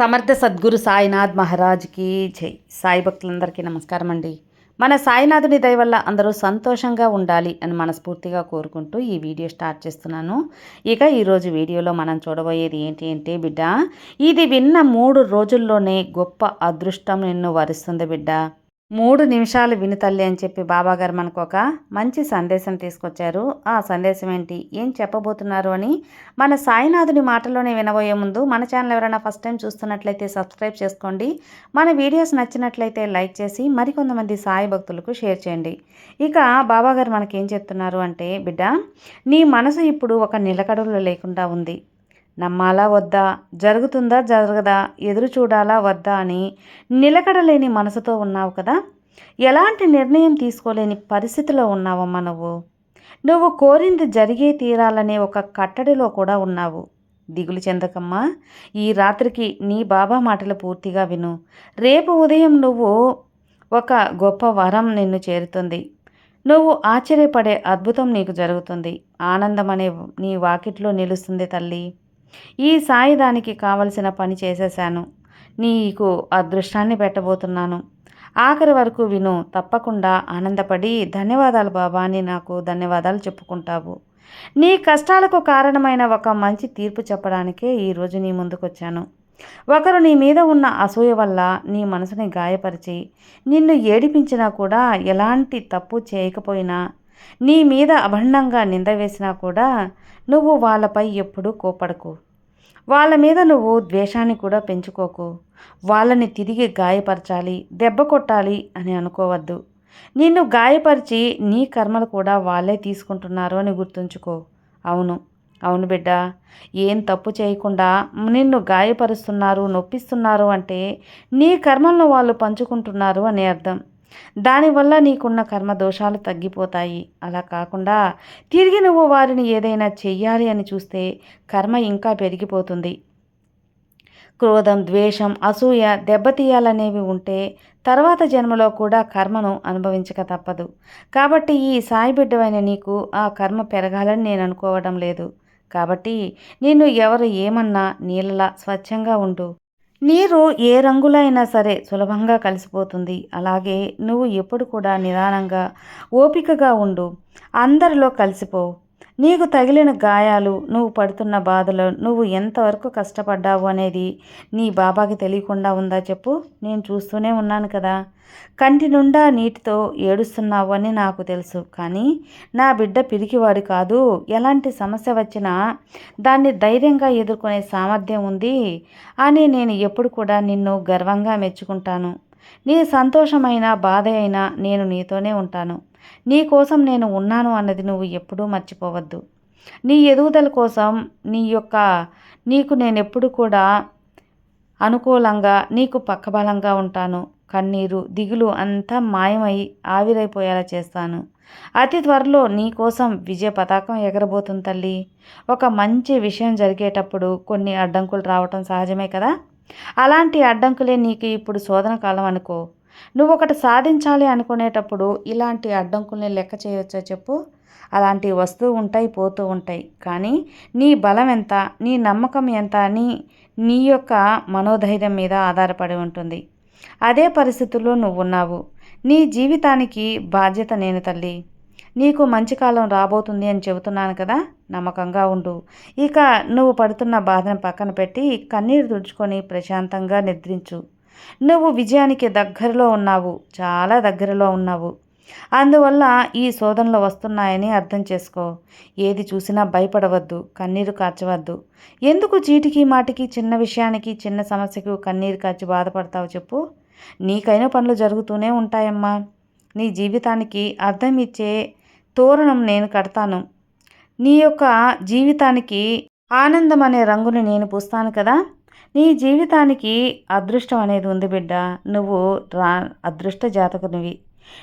సమర్థ సద్గురు సాయినాథ్ మహారాజ్కి జై. సాయి భక్తులందరికీ నమస్కారం అండి మన సాయినాథుని దయ వల్ల అందరూ సంతోషంగా ఉండాలి అని మనస్ఫూర్తిగా కోరుకుంటూ ఈ వీడియో స్టార్ట్ చేస్తున్నాను. ఇక ఈరోజు వీడియోలో మనం చూడబోయేది ఏంటి అంటే బిడ్డ ఇది విన్న మూడు రోజుల్లోనే గొప్ప అదృష్టం నిన్ను వరిస్తుంది బిడ్డ. మూడు నిమిషాలు విను తల్లి అని చెప్పి బాబాగారు మనకు ఒక మంచి సందేశం తీసుకొచ్చారు. ఆ సందేశం ఏంటి ఏం చెప్పబోతున్నారు అని మన సాయినాథుని మాటలోనే వినబోయే ముందు మన ఛానల్ ఎవరైనా ఫస్ట్ టైం చూస్తున్నట్లయితే సబ్స్క్రైబ్ చేసుకోండి. మన వీడియోస్ నచ్చినట్లయితే లైక్ చేసి మరికొంతమంది సాయి భక్తులకు షేర్ చేయండి. ఇక బాబాగారు మనకేం చెప్తున్నారు అంటే బిడ్డ నీ మనసు ఇప్పుడు ఒక నిలకడలో లేకుండా ఉంది. నమ్మాలా వద్దా? జరుగుతుందా జరగదా? ఎదురు చూడాలా వద్దా అని నిలకడలేని మనసుతో ఉన్నావు కదా? ఎలాంటి నిర్ణయం తీసుకోలేని పరిస్థితిలో ఉన్నావమ్మా నువ్వు? నువ్వు కోరింది జరిగే తీరాలనే ఒక కట్టడిలో కూడా ఉన్నావు. దిగులు చెందకమ్మా. ఈ రాత్రికి నీ బాబా మాటలు పూర్తిగా విను. రేపు ఉదయం నువ్వు ఒక గొప్ప వరం నిన్ను చేరుతుంది. నువ్వు ఆశ్చర్యపడే అద్భుతం నీకు జరుగుతుంది. ఆనందం అనే నీ వాకిట్లో నిలుస్తుంది తల్లి. ఈ సాయి దానికి కావలసిన పని చేసేశాను. నీకు అదృష్టాన్ని పెట్టబోతున్నాను. ఆఖరి వరకు విను తప్పకుండా ఆనందపడి ధన్యవాదాలు బాబా అని నాకు ధన్యవాదాలు చెప్పుకుంటావు. నీ కష్టాలకు కారణమైన ఒక మంచి తీర్పు చెప్పడానికే ఈరోజు నీ ముందుకొచ్చాను. ఒకరు నీ మీద ఉన్న అసూయ వల్ల నీ మనసుని గాయపరిచి నిన్ను ఏడిపించినా కూడా ఎలాంటి తప్పు చేయకపోయినా నీ మీద అభండంగా నింద వేసినా కూడా నువ్వు వాళ్ళపై ఎప్పుడూ కోపడకు. వాళ్ళ మీద నువ్వు ద్వేషాన్ని కూడా పెంచుకోకు. వాళ్ళని తిరిగి గాయపరచాలి దెబ్బ కొట్టాలి అని అనుకోవద్దు. నిన్ను గాయపరిచి నీ కర్మలు కూడా వాళ్ళే తీసుకుంటున్నారు అని గుర్తుంచుకో. అవును అవును బిడ్డ. ఏం తప్పు చేయకుండా నిన్ను గాయపరుస్తున్నారు నొప్పిస్తున్నారు అంటే నీ కర్మలను వాళ్ళు పంచుకుంటున్నారు అని అర్థం. దానివల్ల నీకున్న కర్మ దోషాలు తగ్గిపోతాయి. అలా కాకుండా తిరిగి నువ్వు వారిని ఏదైనా చెయ్యాలి అని చూస్తే కర్మ ఇంకా పెరిగిపోతుంది. క్రోధం ద్వేషం అసూయ దెబ్బతీయాలనేవి ఉంటే తర్వాత జన్మలో కూడా కర్మను అనుభవించక తప్పదు. కాబట్టి ఈ సాయి బిడ్డవైన నీకు ఆ కర్మ పెరగాలని నేను అనుకోవడం లేదు. కాబట్టి నిన్ను ఎవరు ఏమన్నా నీళ్ళలా స్వచ్ఛంగా ఉండు. నీరు ఏ రంగులో అయినా సరే సులభంగా కలిసిపోతుంది. అలాగే నువ్వు ఎప్పుడు కూడా నిదానంగా ఓపికగా ఉండు. అందరిలో కలిసిపో. నీకు తగిలిన గాయాలు నువ్వు పడుతున్న బాధలు నువ్వు ఎంతవరకు కష్టపడ్డావు అనేది నీ బాబాకి తెలియకుండా ఉందా చెప్పు? నేను చూస్తూనే ఉన్నాను కదా. కంటి నుండా నీటితో ఏడుస్తున్నావు అని నాకు తెలుసు. కానీ నా బిడ్డ పిరికివాడు కాదు. ఎలాంటి సమస్య వచ్చినా దాన్ని ధైర్యంగా ఎదుర్కొనే సామర్థ్యం ఉంది అని నేను ఎప్పుడు కూడా నిన్ను గర్వంగా మెచ్చుకుంటాను. నీ సంతోషమైన బాధ అయినా నేను నీతోనే ఉంటాను. నీ కోసం నేను ఉన్నాను అన్నది నువ్వు ఎప్పుడూ మర్చిపోవద్దు. నీ ఎదుగుదల కోసం నీ యొక్క నీకు నేను ఎప్పుడు కూడా అనుకూలంగా నీకు పక్కబలంగా ఉంటాను. కన్నీరు దిగులు అంతా మాయమై ఆవిరైపోయేలా చేస్తాను. అతి త్వరలో నీ కోసం విజయ పతాకం ఎగరబోతుంది తల్లి. ఒక మంచి విషయం జరిగేటప్పుడు కొన్ని అడ్డంకులు రావటం సహజమే కదా? అలాంటి అడ్డంకులే నీకు ఇప్పుడు శోధన కాలం అనుకో. నువ్వు ఒకటి సాధించాలి అనుకునేటప్పుడు ఇలాంటి అడ్డంకుల్ని లెక్క చేయవచ్చా చెప్పు? అలాంటి వస్తూ ఉంటాయి పోతూ ఉంటాయి. కానీ నీ బలం ఎంత నీ నమ్మకం ఎంత అని నీ యొక్క మనోధైర్యం మీద ఆధారపడి ఉంటుంది. అదే పరిస్థితుల్లో నువ్వు ఉన్నావు నీ జీవితానికి బాధ్యత నేను తల్లి. నీకు మంచి కాలం రాబోతుంది అని చెబుతున్నాను కదా నమ్మకంగా ఉండు. ఇక నువ్వు పడుతున్న బాధను పక్కన పెట్టి కన్నీరు తుడుచుకొని ప్రశాంతంగా నిద్రించు. నువ్వు విజయానికి దగ్గరలో ఉన్నావు చాలా దగ్గరలో ఉన్నావు. అందువల్ల ఈ శోధనలు వస్తున్నాయని అర్థం చేసుకో. ఏది చూసినా భయపడవద్దు కన్నీరు కార్చవద్దు. ఎందుకు చీటికి మాటికి చిన్న విషయానికి చిన్న సమస్యకు కన్నీరు కార్చి బాధపడతావు చెప్పు? నీకైన పనులు జరుగుతూనే ఉంటాయమ్మా. నీ జీవితానికి అర్థం ఇచ్చే తోరణం నేను కడతాను. నీ యొక్క జీవితానికి ఆనందం అనే రంగుని నేను పూస్తాను కదా? నీ జీవితానికి అదృష్టం అనేది ఉంది బిడ్డ. నువ్వు రా అదృష్ట జాతకునివి.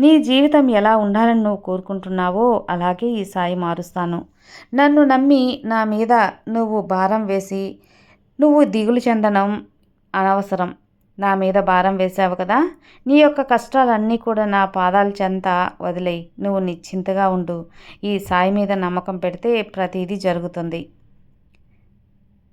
నీ జీవితం ఎలా ఉండాలని నువ్వు కోరుకుంటున్నావో అలాగే ఈ సాయి మారుస్తాను. నన్ను నమ్మి నా మీద నువ్వు భారం వేసి నువ్వు దిగులు చెందడం అనవసరం. నా మీద భారం వేసావు కదా. నీ యొక్క కష్టాలన్నీ కూడా నా పాదాల చెంత వదిలేయి. నువ్వు నిశ్చింతగా ఉండు. ఈ సాయి మీద నమ్మకం పెడితే ప్రతిదీ జరుగుతుంది.